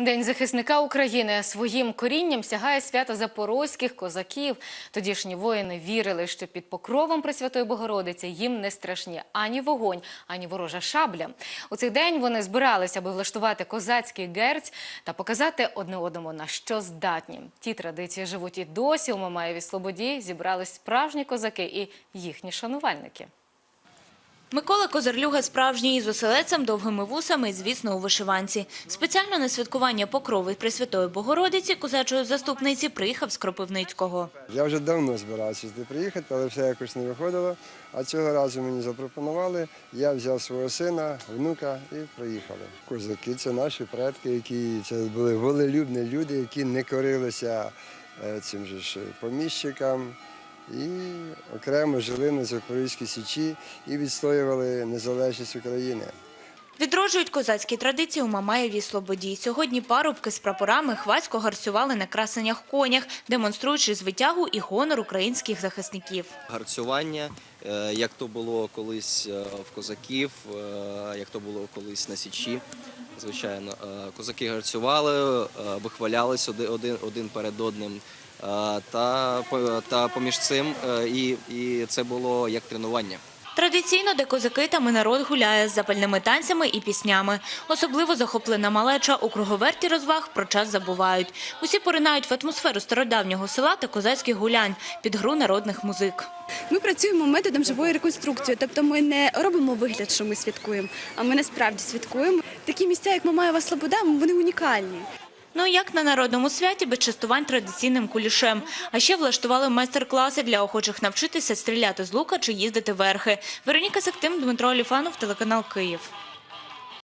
День захисника України своїм корінням сягає свято запорозьких козаків. Тодішні воїни вірили, що під покровом Пресвятої Богородиці їм не страшні ані вогонь, ані ворожа шабля. У цей день вони збиралися, аби влаштувати козацький герць та показати одне одному на що здатні. Ті традиції живуть і досі у Мамаєвій Слободі. Зібрались справжні козаки і їхні шанувальники. Микола Козарлюга справжній з оселецем, довгими вусами і, звісно, у вишиванці. Спеціально на святкування покрови Пресвятої Богородиці козачої заступниці приїхав з Кропивницького. Я вже давно збирався сюди приїхати, але все якось не виходило. А цього разу мені запропонували. Я взяв свого сина, внука і приїхали. Козаки це наші предки, які це були волелюбні люди, які не корилися е, цим же ж поміщикам. І окремо жили на Запорізькій Січі і відстоювали незалежність України. Відроджують козацькі традиції у Мамаєвій Слободі. Сьогодні парубки з прапорами хвацько гарцювали на красенях конях, демонструючи звитягу і гонор українських захисників. гарцювання, е, як то було колись е, в козаків, е, як то було колись на Січі. Звичайно, козаки гарцювали, вихвалялись один, один перед одним. Та, та поміж цим і, і це було як тренування. Традиційно, де козаки там і народ гуляє з запальними танцями і піснями. Особливо захоплена малеча у круговерті розваг про час забувають. Усі поринають в атмосферу стародавнього села та козацьких гулянь під гру народних музик. Ми працюємо методом живої реконструкції, тобто ми не робимо вигляд, що ми святкуємо, а ми насправді святкуємо. Такі місця, як Мамаєва Слобода, вони унікальні. Ну як на народному святі без частувань традиційним кулішем. А ще влаштували майстер-класи для охочих навчитися стріляти з лука чи їздити верхи. Вероніка Сектим, Дмитро Оліфанов, телеканал Київ.